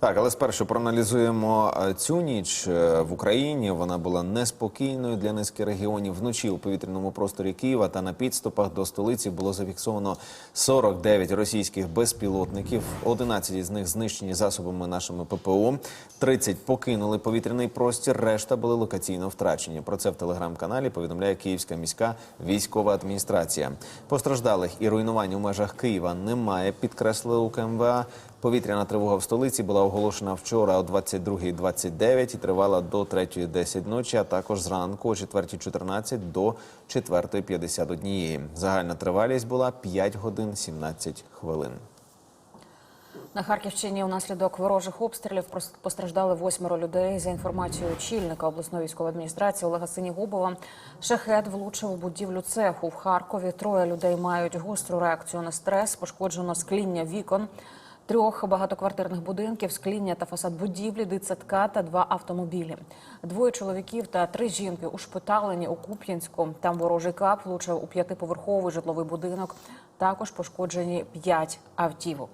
Так, але спершу проаналізуємо е, цю ніч е, в Україні. Вона була неспокійною для низки регіонів. Вночі у повітряному просторі Києва та на підступах до столиці було зафіксовано 49 російських безпілотників. 11 з них знищені засобами нашими ППО. 30 покинули повітряний простір. Решта були локаційно втрачені. Про це в телеграм-каналі повідомляє Київська міська військова адміністрація. Постраждалих і руйнувань у межах Києва немає. Підкреслили у КМВА. Повітряна тривога в столиці була оголошена вчора о 22.29 і тривала до 3.10 ночі, а також зранку о 4.14 до 4.51. Загальна тривалість була 5 годин 17 хвилин. На Харківщині унаслідок ворожих обстрілів постраждали восьмеро людей. За інформацією очільника обласної військової адміністрації Олега Синігубова, шахет влучив у будівлю цеху в Харкові. Троє людей мають гостру реакцію на стрес, пошкоджено скління вікон. Трьох багатоквартирних будинків, скління та фасад будівлі, дитсадка та два автомобілі. Двоє чоловіків та три жінки ушпиталені у Куп'янську. Там ворожий кап влучив у п'ятиповерховий житловий будинок. Також пошкоджені п'ять автівок.